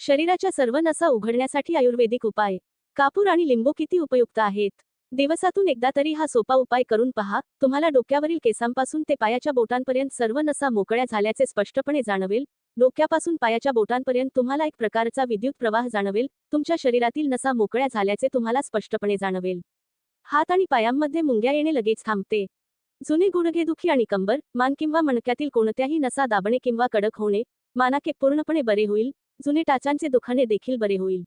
शरीराच्या सर्व नसा उघडण्यासाठी आयुर्वेदिक उपाय. कापूर आणि लिंबू किती उपयुक्त आहेत? दिवसातून एकदा तरी हा सोपा उपाय करून पहा. तुम्हाला डोक्यावरील केसांपासून ते पायाच्या बोटांपर्यंत सर्व नसा मोकळ्या झाल्याचे स्पष्टपणे जाणवेल. डोक्यापासून पायाच्या बोटांपर्यंत तुम्हाला एक प्रकारचा विद्युत प्रवाह जाणवेल. तुमच्या शरीरातील नसा मोकळ्या झाल्याचे तुम्हाला स्पष्टपणे जाणवेल. हात आणि पायांमध्ये मुंग्या येणे लगेच थांबते. जुने गुडघेदुखी आणि कंबर मान किंवा मणक्यातील कोणत्याही नसा दाबणे किंवा कडक होणे मानाके पूर्णपणे बरे होईल. जुने टाचांचे दुखाने देखील बरे होईल.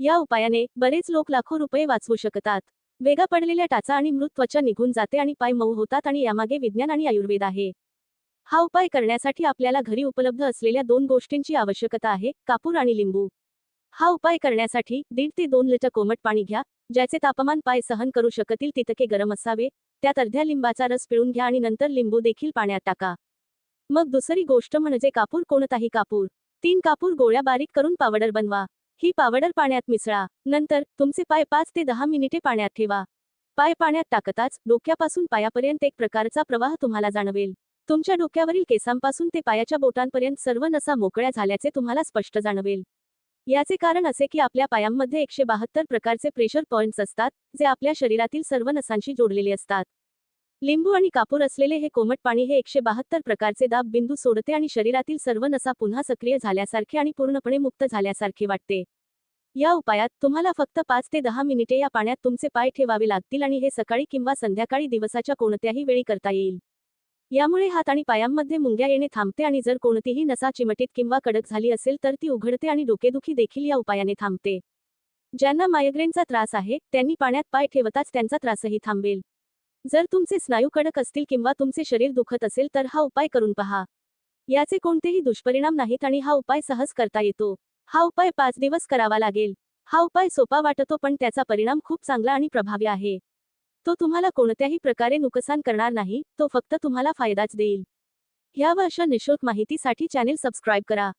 या उपायाने बरेच लोक लाखो रुपये वाचवू शकतात. वेगा पडलेल्या टाचा आणि मृत त्वचा निघून जाते आणि पाय मऊ होतात आणि यामागे विज्ञान आणि आयुर्वेद आहे. हा उपाय करण्यासाठी आपल्याला घरी उपलब्ध असलेल्या दोन गोष्टींची आवश्यकता आहे कापूर आणि लिंबू. हा उपाय करण्यासाठी दीड ते दोन लिटर कोमट पाणी घ्या ज्याचे तापमान पाय सहन करू शकतील तितके गरम असावे त्यात अर्ध्या लिंबाचा रस पिळून घ्या आणि नंतर लिंबू देखील पाण्यात टाका. मग दुसरी गोष्ट म्हणजे कापूर कोणताही कापूर. तीन कापूर गोळ्या बारीक करून पावडर बनवा. ही पावडर पाण्यात मिसळा. नंतर तुमचे पाय पाच ते दहा मिनिटे पाण्यात ठेवा. पाय पाण्यात टाकताच डोक्यापासून पायापर्यंत एक प्रकारचा प्रवाह तुम्हाला जाणवेल. तुमच्या डोक्यावरील केसांपासून ते पायाच्या बोटांपर्यंत सर्व नसा मोकळ्या झाल्याचे तुम्हाला स्पष्ट जाणवेल. याचे कारण असे की आपल्या पायांमध्ये एकशे बहात्तर प्रकारचे प्रेशर पॉइंट्स असतात जे आपल्या शरीरातील सर्व नसांशी जोडलेले असतात. लिंबू आणि कापूर असलेले हे कोमट पाणी हे एकशे बहात्तर प्रकारचे दाब बिंदू सोडते आणि शरीरातील सर्व नसा पुन्हा सक्रिय झाल्यासारखे आणि पूर्णपणे मुक्त झाल्यासारखे वाटते. या उपायात तुम्हाला फक्त पाच ते दहा मिनिटे या पाण्यात तुमचे पाय ठेवावे लागतील आणि हे सकाळी किंवा संध्याकाळी दिवसाच्या कोणत्याही वेळी करता येईल. यामुळे हात आणि पायांमध्ये मुंग्या येणे थांबते आणि जर कोणतीही नसा चिमटीत किंवा कडक झाली असेल तर ती उघडते आणि डोकेदुखी देखील या उपायाने थांबते. ज्यांना मायग्रेनचा त्रास आहे त्यांनी पाण्यात पाय ठेवताच त्यांचा त्रासही थांबेल. जर तुमचे स्नायू कडक असतील किंवा तुमचे शरीर दुखत असेल तर हा उपाय करून पहा. याचे कोणतेही दुष्परिणाम नाहीत आणि हा उपाय सहज करता येतो. हा उपाय पाच दिवस करावा लागेल. हा उपाय सोपा वाटतो पण त्याचा परिणाम खूप चांगला आणि प्रभावी आहे. तो तुम्हाला कोणत्याही प्रकारे नुकसान करणार नाही तो फक्त तुम्हाला फायदाच देईल. ह्या व अशा निशुल्क माहितीसाठी चॅनेल सबस्क्राईब करा.